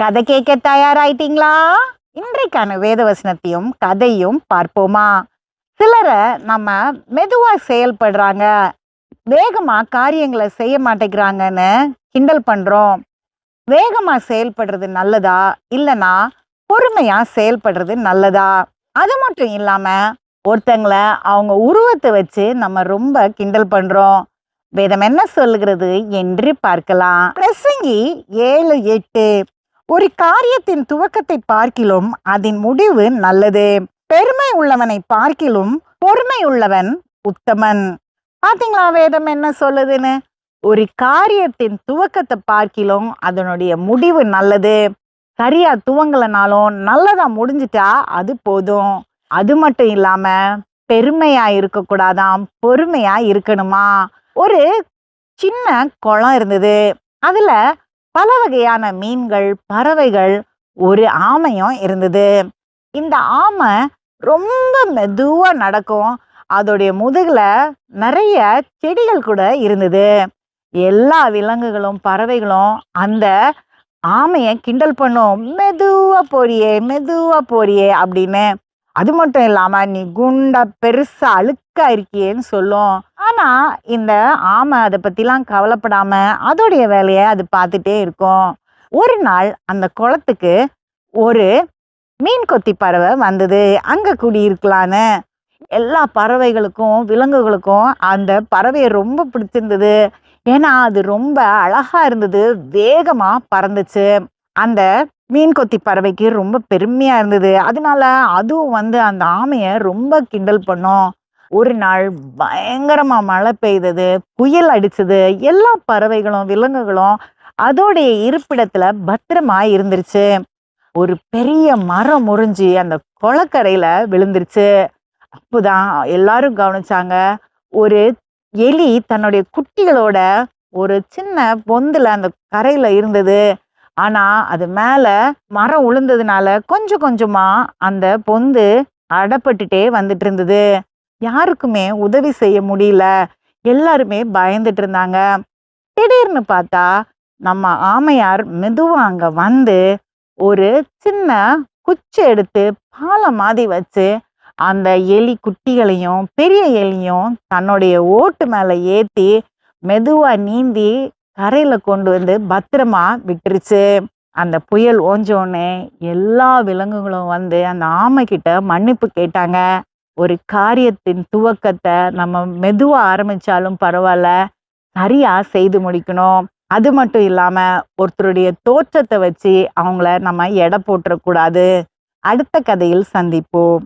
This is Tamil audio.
கதை கேட்க தயாராயிட்டீங்களா? இன்றைக்கான வேதவசனத்தையும் கதையும் பார்ப்போமா? சிலரை நம்ம மெதுவாக செயல்படுறாங்க. வேகமாக காரியங்களை செய்ய மாட்டேங்கிறாங்கன்னு கிண்டல் பண்ணுறோம் வேகமாக செயல்படுறது நல்லதா? இல்லைனா பொறுமையாக செயல்படுறது நல்லதா? அது மட்டும் இல்லாமல் ஒருத்தங்களை அவங்க உருவத்தை வச்சு நம்ம ரொம்ப கிண்டல் பண்ணுறோம் வேதம் என்ன சொல்லுகிறது என்று பார்க்கலாம். பிரசங்கி ஏழு எட்டு. ஒரு காரியத்தின் துவக்கத்தை பார்க்கிலும் அதன் முடிவு நல்லது. பெருமை உள்ளவனை பார்க்கிலும் பொறுமை உள்ளவன் உத்தமன். பாத்தீங்களா வேதம் என்ன சொல்லுதுன்னு? ஒரு காரியத்தின் துவக்கத்தை பார்க்கிலும் அதனுடைய முடிவு நல்லது. சரியா துவங்கலனாலும் நல்லதா முடிஞ்சிட்டா அது போதும். அது மட்டும் இல்லாம பெருமையா இருக்கக்கூடாதாம் பொறுமையா இருக்கணுமா? ஒரு சின்ன குளம் இருந்தது. அதுல பல வகையான மீன்கள் பறவைகள் ஒரு ஆமையும் இருந்தது. இந்த ஆமை ரொம்ப மெதுவா நடக்கும். அதோடைய முதுகுல நிறைய செடிகள் கூட இருந்தது. எல்லா விலங்குகளும் பறவைகளும் அந்த ஆமையை கிண்டல் பண்ணும். மெதுவா போறியே மெதுவா போறியே அப்படின்னு. அது மட்டும் இல்லாம நீ குண்டா பெருசா அழுக்கா இருக்கியேன்னு சொல்லும். ஆனால் இந்த ஆமை அதை பற்றிலாம் கவலைப்படாமல் அதோடைய வேலையை அது பார்த்துட்டே இருக்கும். ஒரு நாள் அந்த குளத்துக்கு ஒரு மீன் கொத்தி பறவை வந்தது. அங்கே குடியிருக்கலான்னு. எல்லா பறவைகளுக்கும் விலங்குகளுக்கும் அந்த பறவையை ரொம்ப பிடிச்சிருந்தது. ஏன்னா அது ரொம்ப அழகாக இருந்தது. வேகமாக பறந்துச்சு. அந்த மீன் கொத்தி பறவைக்கு ரொம்ப பெருமையாக இருந்தது. அதனால அதுவும் வந்து அந்த ஆமையை ரொம்ப கிண்டல் பண்ணும். ஒரு நாள் பயங்கரமா மழை பெய்தது புயல் அடிச்சது எல்லா பறவைகளும் விலங்குகளும் அதோடைய இருப்பிடத்துல பத்திரமா இருந்துருச்சு. ஒரு பெரிய மரம் முறிஞ்சு அந்த குளக்கரையில் விழுந்துருச்சு. அப்போதான் எல்லாரும் கவனிச்சாங்க ஒரு எலி தன்னுடைய குட்டிகளோட ஒரு சின்ன பொந்துல அந்த கரையில இருந்தது. ஆனா அது மேல மரம் உளுந்ததுனால கொஞ்சம் கொஞ்சமா அந்த பொந்து அடப்பட்டுட்டே வந்துட்டு இருந்தது. யாருக்குமே உதவி செய்ய முடியல. எல்லாருமே பயந்துட்டு இருந்தாங்க. திடீர்னு பார்த்தா நம்ம ஆமையார் மெதுவா அங்க வந்து ஒரு சின்ன குச்சி எடுத்து பாலை மாதிரி வச்சு அந்த எலி குட்டிகளையும் பெரிய எலியும் தன்னுடைய ஓட்டு மேல ஏத்தி மெதுவா நீந்தி கரையில கொண்டு வந்து பத்திரமா விட்டுருச்சு. அந்த புயல் ஓஞ்சோடனே எல்லா விலங்குகளும் வந்து அந்த ஆமை கிட்ட மன்னிப்பு கேட்டாங்க. ஒரு காரியத்தின் துவக்கத்தை நம்ம மெதுவாக ஆரம்பித்தாலும் பரவாயில்ல. சரியாக செய்து முடிக்கணும். அது மட்டும் இல்லாமல் ஒருத்தருடைய தோற்றத்தை வச்சு அவங்கள நம்ம எடை போட்டுறக்கூடாது. அடுத்த கதையில் சந்திப்போம்.